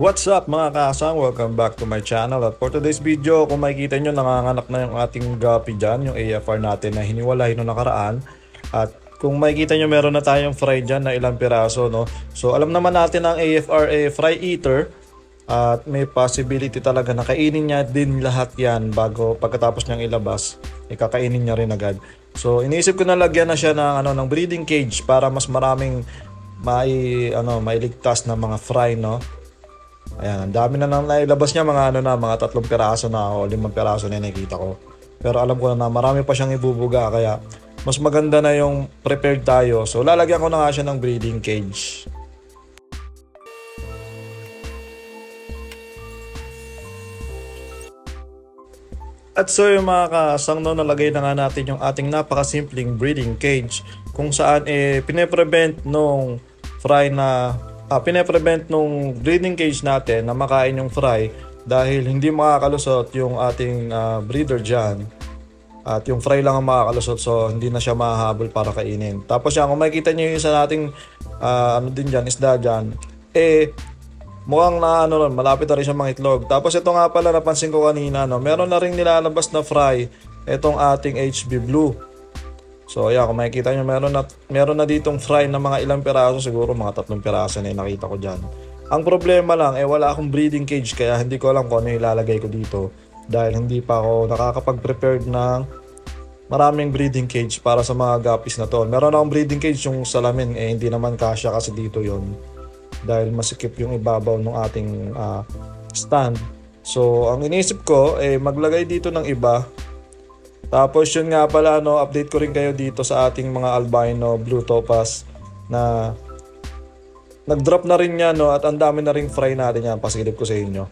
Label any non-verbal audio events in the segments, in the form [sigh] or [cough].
What's up mga kasang? Welcome back to my channel. At for today's video, kung makikita nyo, nanganganak na yung ating gapi dyan, yung AFR natin na hiniwalay no nakaraan. At kung makikita nyo, meron na tayong fry dyan na ilang piraso. No? So alam naman natin ang AFR ay fry eater. At may possibility talaga na kainin niya din lahat yan bago pagkatapos niyang ilabas, ikakainin niya rin agad. So iniisip ko na lagyan na siya ng, ano, ng breeding cage para mas maraming mai, ano, mailigtas na mga fry. No? Ayan, ang dami na nang nailabas niya, mga ano na, mga tatlong piraso na o limang piraso na yung nakikita ko. Pero alam ko na, marami pa siyang ibubuga, kaya mas maganda na yung prepared tayo. So lalagyan ko na nga siya ng breeding cage. At so yung mga kasang no, nalagay na nga natin yung ating napakasimpleng breeding cage kung saan eh pine-prevent nung fry na ah, pine-prevent nung breeding cage natin na makain yung fry dahil hindi makakalusot yung ating ah, breeder dyan at yung fry lang ang makakalusot so hindi na siya mahahabol para kainin. Tapos yan, kung makikita nyo yung isa nating ah, ano din dyan, isda dyan, eh mukhang na ano malapit na rin siya mga itlog. Tapos ito nga pala napansin ko kanina, no, meron na rin nilalabas na fry itong ating HB Blue. So ayan, kung makikita nyo, meron na, meron na ditong fry na mga ilang piraso, siguro mga tatlong piraso na yung nakita ko dyan. Ang problema lang, eh wala akong breeding cage kaya hindi ko alam kung ano ilalagay ko dito. Dahil hindi pa ako nakakapag-prepared ng maraming breeding cage para sa mga guppies na to. Meron akong breeding cage yung salamin, eh hindi naman kasya kasi dito yon dahil masikip yung ibabaw ng ating ah, stand. So, ang iniisip ko, eh, maglagay dito ng iba. Tapos yun nga pala, no, update ko rin kayo dito sa ating mga albino blue topaz na nag-drop na rin yan, no, at ang dami na ring fry natin yan. Pasilip ko sa inyo.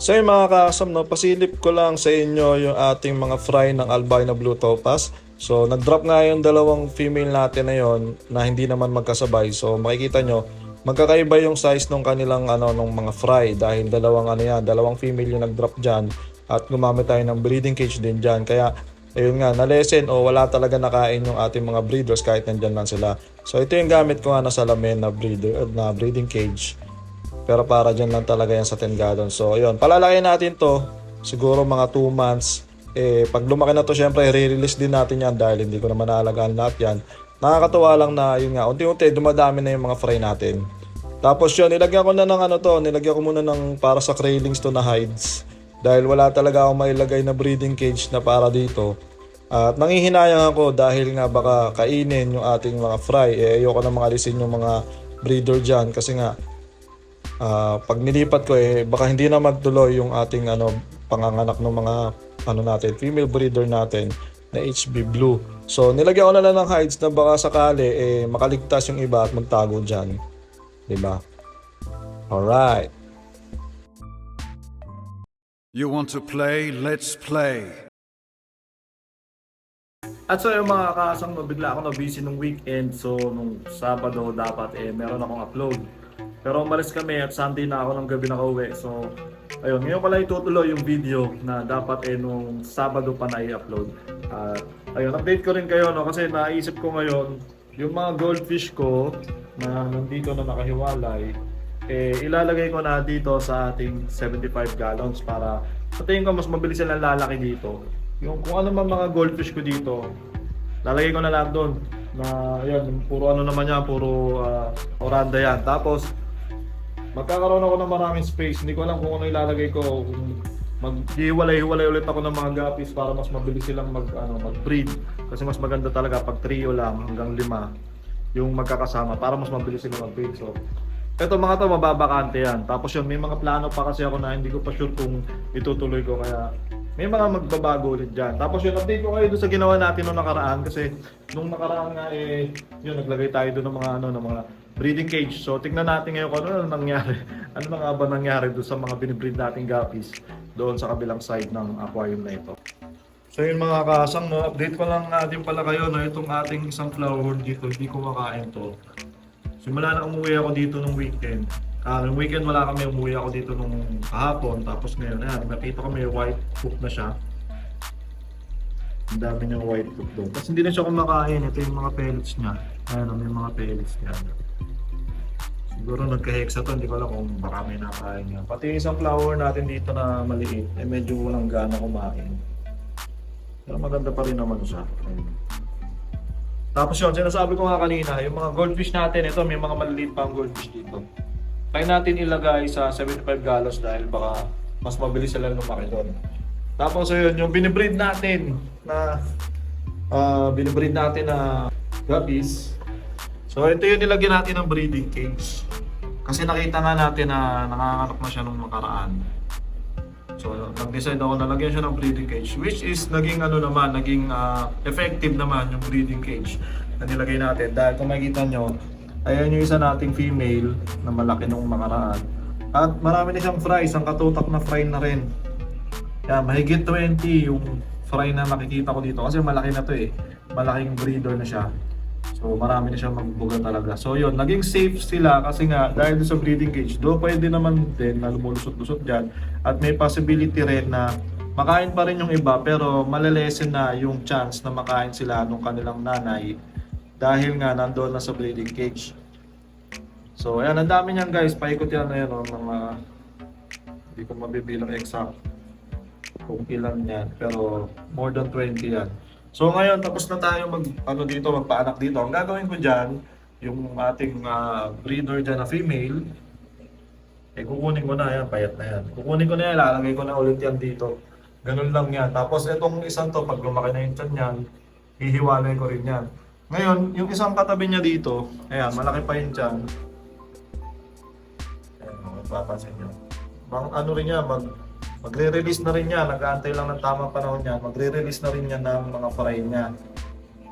So yun mga kasam, no, pasilip ko lang sa inyo yung ating mga fry ng albino blue topaz. So nag-drop nga yung dalawang female natin na yon na hindi naman magkasabay. So makikita nyo, magkakaiba yung size ng kanilang ano ng mga fry dahil dalawang ano yan, dalawang female yung nag-drop diyan at gumamit tayo ng breeding cage din diyan. Kaya ayun nga, na-lesson o wala talaga nakain yung ating mga breeders kahit nandyan lang sila. So ito yung gamit ko nga na salamin na breeder na breeding cage. Pero para dyan lang talaga yan sa 10 gallon. So, ayun. Palalaki natin to. Siguro mga 2 months. Eh, pag lumaki na to, syempre, re-release din natin yan dahil hindi ko naman naalagaan lahat yan. Nakakatuwa lang na, yun nga, unti-unti, dumadami na yung mga fry natin. Tapos yun, nilagyan ko na ng ano to, nilagyan ko muna ng para sa crailings to na hides. Dahil wala talaga akong mailagay na breeding cage na para dito. At nangihinayang ako dahil nga baka kainin yung ating mga fry. Eh, ayoko na alisin yung mga breeder dyan kasi nga Ah, pag nilipat ko eh baka hindi na magtuloy yung ating ano panganganak ng mga ano natin female breeder natin na HB Blue. So nilagyan ko na lang ng hides na baka sakali eh makaligtas yung iba at magtago diyan. 'Di ba? Alright. You want to play? Let's play. At so yung mga kasang bigla ako na busy nung weekend so nung Sabado dapat eh meron akong upload. Pero umalis kami at Sunday na ako ng gabi nakauwi. So ayun, ngayon pala itutuloy yung video na dapat eh nung Sabado pa na i-upload. At ayun, update ko rin kayo no kasi naisip ko ngayon yung mga goldfish ko na nandito na nakahiwalay eh ilalagay ko na dito sa ating 75 gallons para sa tingin ko mas mabilis silang lalaki dito. Yung kung ano man mga goldfish ko dito, lalagay ko na lang doon na yan, puro ano naman yan, puro ah, oranda yan. Tapos, magkakaroon ako ng maraming space. Hindi ko alam kung ano ilalagay ko. Kung maghiwalay-hiwalay ulit ako ng mga guppies para mas mabilis silang mag, ano, mag-breed. Kasi mas maganda talaga pag trio lang hanggang lima yung magkakasama para mas mabilis silang mag-breed. So, eto mga to, mababakante yan. Tapos yun, may mga plano pa kasi ako na hindi ko pa sure kung itutuloy ko. Kaya may mga magbabago ulit dyan. Tapos yun, update ko kayo doon sa ginawa natin nung nakaraan. Kasi nung nakaraan nga eh, yun, naglagay tayo doon ng mga ano, ng mga breeding cage. So tignan natin ngayon kung ano na nangyari. [laughs] ano na nga ba nangyari doon sa mga binibreed nating guppies doon sa kabilang side ng aquarium na ito. So yun mga kasang, no, update ko lang nga din pala kayo na itong ating isang flower dito, hindi ko makain to. Simula na umuwi ako dito nung weekend. Ah, nung weekend wala kami, umuwi ako dito nung kahapon. Tapos ngayon, ayan, nakita ko may white cook na siya. Ang dami niyang white cook doon. Tapos hindi na siya kumakain. Ito yung mga pellets niya. Ayan, may mga pellets niya. Siguro nagka-hexa to, hindi ko alam kung baka may nakain niya. Pati yung isang flower natin dito na maliit, eh medyo walang gana kumain. Pero maganda pa rin naman siya. Ayun. Tapos yun, sinasabi ko nga kanina, yung mga goldfish natin, ito may mga maliliit pa ang goldfish dito. Try natin ilagay sa 75 gallons dahil baka mas mabilis sila lumaki doon. Tapos ayun, yung binibreed natin na ah binibreed natin na guppies. So ito yung nilagyan natin ng breeding cage. Kasi nakita nga natin na nanganganak na siya nung nakaraan. So, nag-decide ako na lagyan siya ng breeding cage which is naging ano naman, naging ah, effective naman yung breeding cage na nilagay natin. Dahil kung makikita nyo, ayan yung isa nating female na malaki nung nakaraan. At marami na siyang fry, isang katutak na fry na rin. Kaya mahigit 20 yung fry na nakikita ko dito kasi malaki na to eh. Malaking breeder na siya. So marami na siyang magbuga talaga. So yun, naging safe sila kasi nga dahil sa breeding cage, do pwede naman din na lumulusot-lusot dyan. At may possibility rin na makain pa rin yung iba pero malalesen na yung chance na makain sila nung kanilang nanay dahil nga nandoon na sa breeding cage. So ayan, ang dami niyan guys, paikot yan na yan, oh, mga hindi ko mabibilang exact kung ilan yan, pero more than 20 yan. So ngayon, tapos na tayo mag, ano dito, magpaanak dito. Ang gagawin ko dyan, yung ating ah, breeder dyan na female, eh kukunin ko na yan, payat na yan. Kukunin ko na yan, lalagay ko na ulit yan dito. Ganun lang yan. Tapos itong isang to, pag lumaki na yung tiyan yan, hihiwalay ko rin yan. Ngayon, yung isang katabi niya dito, ayan, malaki pa yung tiyan. Ayan, mapapansin nyo. Bang, ano rin yan, mag, magre-release na rin yan, nag-aantay lang ng tamang panahon yan, magre-release na rin yan ng mga fry niya.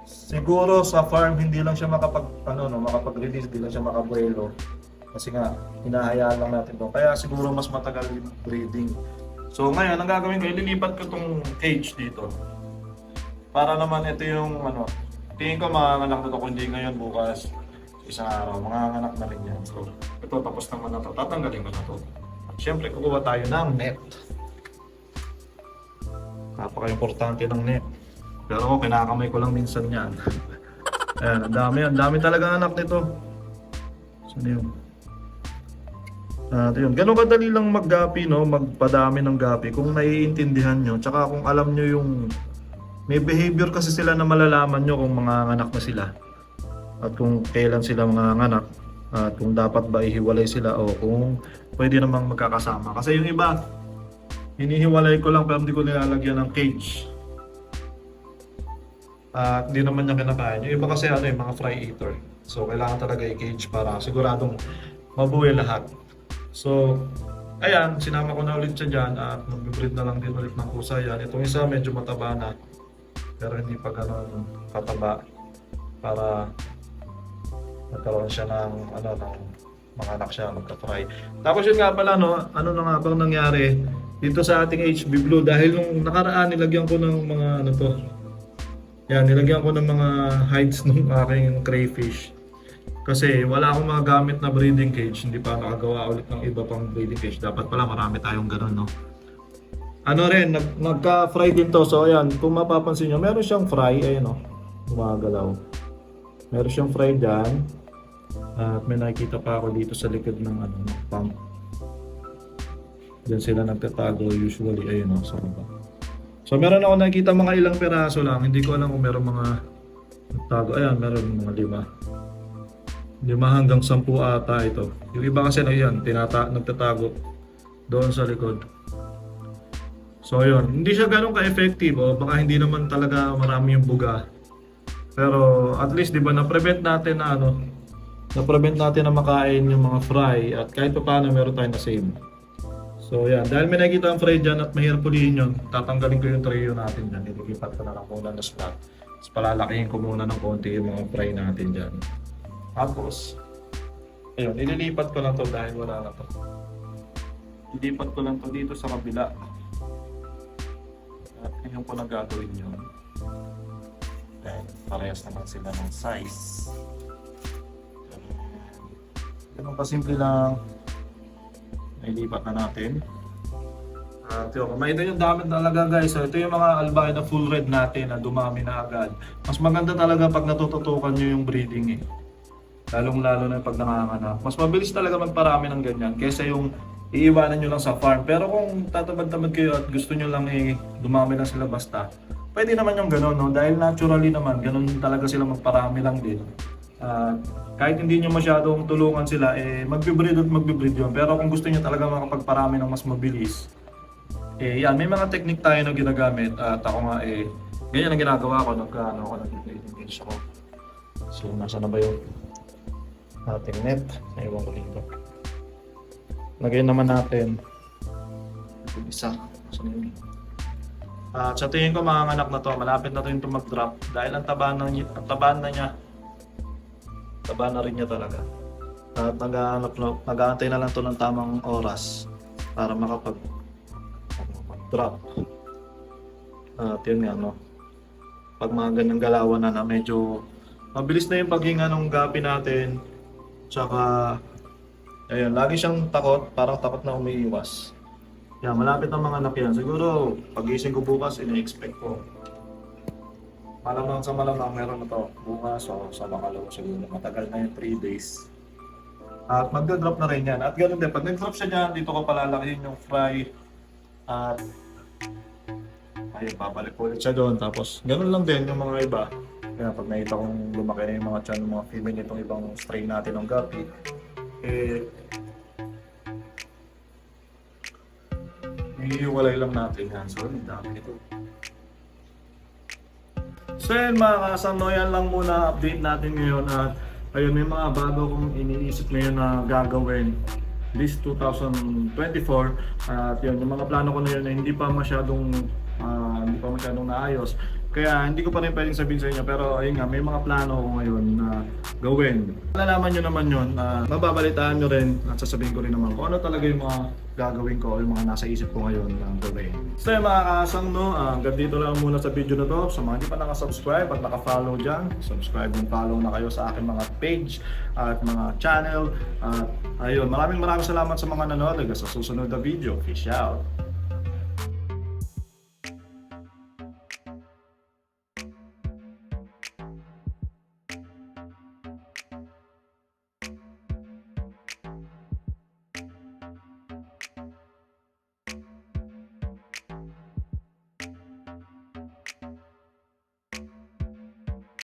Siguro sa farm hindi lang siya makapag ano no, makapag-release, hindi lang siya makabuelo. Kasi nga hinahayaan lang natin to. Kaya siguro mas matagal yung breeding. So ngayon, ang gagawin ko, ililipat ko tong cage dito. Para naman ito yung ano, tingin ko manganganak na to kung hindi ngayon bukas isang araw, manganganak na rin yan. So ito tapos naman na to, tatanggalin ko na to. At syempre kukuha tayo ng net. Napaka-importante ng net. Pero ako, kinakamay ko lang minsan yan. [laughs] Ayan, ang dami, ang dami talaga anak nito. Saan yun? Ito yun. Ganun kadali lang maggapi, no? Magpadami ng gapi kung naiintindihan nyo. Tsaka kung alam nyo yung... May behavior kasi sila na malalaman nyo kung mga anak na sila. At kung kailan sila mga anak. At kung dapat ba ihiwalay sila o kung pwede namang magkakasama. Kasi yung iba, hinihiwalay ko lang pero hindi ko nilalagyan ng cage. At hindi naman niya kinakain. Yung iba kasi ano yung mga fry eater. So kailangan talaga i-cage para siguradong mabuhay lahat. So, ayan, sinama ko na ulit siya dyan at mag-breed na lang din ulit ng kusa yan. Itong isa medyo mataba na. Pero hindi pa ganun kataba para nagkaroon siya ng ano ng mga anak siya magka-fry. Tapos yun nga pala no, ano na nga bang nangyari dito sa ating HB Blue dahil nung nakaraan nilagyan ko ng mga ano to. Yan, nilagyan ko ng mga hides [laughs] ng aking crayfish. Kasi wala akong mga gamit na breeding cage, hindi pa nakagawa ulit ng iba pang breeding cage. Dapat pala marami tayong ganun, no? Ano rin, nag, nagka-fry din to. So ayan, kung mapapansin nyo, meron siyang fry, ayun o, gumagalaw. Meron siyang fry dyan. At may nakikita pa ako dito sa likod ng ano, pump. Diyan sila nagtatago usually, ayun o, sa baba. So meron ako nakikita mga ilang peraso lang, hindi ko alam kung meron mga nagtago. Ayan, meron mga lima. Lima hanggang sampu ata ito. Yung iba kasi na yan, tinata, nagtatago doon sa likod. So yun, hindi siya ganun ka-effective o baka hindi naman talaga marami yung buga. Pero at least 'di ba na-prevent natin na ano, na-prevent natin na makain yung mga fry at kahit pa paano meron tayong na-save. So yan, dahil may nakikita ang fry dyan at mahirap pulihin yun, tatanggalin ko yung trio natin dyan. Ililipat ko na lang muna ng slot. Tapos palalakihin ko muna ng konti yung mga fry natin dyan. Tapos, ayun, ililipat ko lang to dahil wala na to. Ilipat ko lang to dito sa kabila. At ngayon ko na gagawin yun. Dahil parehas naman sila ng size. Ganun kasimple lang. Nailipat na natin. At yun, makita yung dami talaga guys. So, ito yung mga albay na full red natin na dumami na agad. Mas maganda talaga pag natututukan nyo yung breeding eh. Lalong-lalo na pag nanganganak. Mas mabilis talaga magparami ng ganyan kaysa yung iiwanan nyo lang sa farm. Pero kung tatamad-tamad kayo at gusto nyo lang eh, dumami lang sila basta, pwede naman yung gano'n, no? Dahil naturally naman, ganun talaga sila magparami lang din. At kahit hindi nyo masyadong tulungan sila, eh, magbe-breed at magbe-breed yun. Pero kung gusto nyo talaga makapagparami ng mas mabilis, eh, yan, may mga technique tayo na ginagamit at ako nga eh, ganyan ang ginagawa ko nagka ano ako games ako. So, nasa na ba yung ating net? Naiwan ko dito. Lagyan naman natin isa. Saan yun? At sa tingin ko mga anak na to, malapit na to yung mag-drop dahil ang taba na, niya- ang taba na niya, taba na rin niya talaga. At nag-aanap na, nag-aantay na lang to ng tamang oras para makapag drop. At yun nga, no. Pag mga ganyang galawan na na medyo mabilis na yung paghinga ng gapi natin. Tsaka, ayun, lagi siyang takot, parang takot na umiiwas. Yan, malapit ng mga anak yan. Siguro, pagising ko bukas, ina-expect ko. Malamang sa malamang meron na to bukas o sa makalawa siguro. Matagal na yung 3 days. At magda-drop na rin yan. At ganoon din, pag nag-drop siya dyan, dito ko palalakihin yung fry. At ayun, babalik ko ulit siya doon. Tapos, ganun lang din yung mga iba. Kaya pag nakita kong lumaki na yung mga chan mga female nitong ibang strain natin ng gapi, eh, Iiwalay lang natin yan. So, ang dami nito. So yun mga kasano, yan lang muna update natin ngayon at ayun may mga bago kong iniisip ngayon na gagawin this 2024 at yun yung mga plano ko na yun na hindi pa masyadong ah, hindi pa masyadong naayos kaya hindi ko pa rin pwedeng sabihin sa inyo pero ayun nga may mga plano ako ngayon na gawin. Malalaman nyo naman yun na mababalitaan nyo rin at sasabihin ko rin naman kung ano talaga yung mga gagawin ko o yung mga nasa isip ko ngayon na gawin. So yun mga kasang no ah, hanggang dito lang muna sa video na to. Sa mga hindi pa nakasubscribe at nakafollow dyan subscribe and follow na kayo sa aking mga page at mga channel. At ayun maraming maraming salamat sa mga nanonood. Hanggang sa susunod na video. Peace out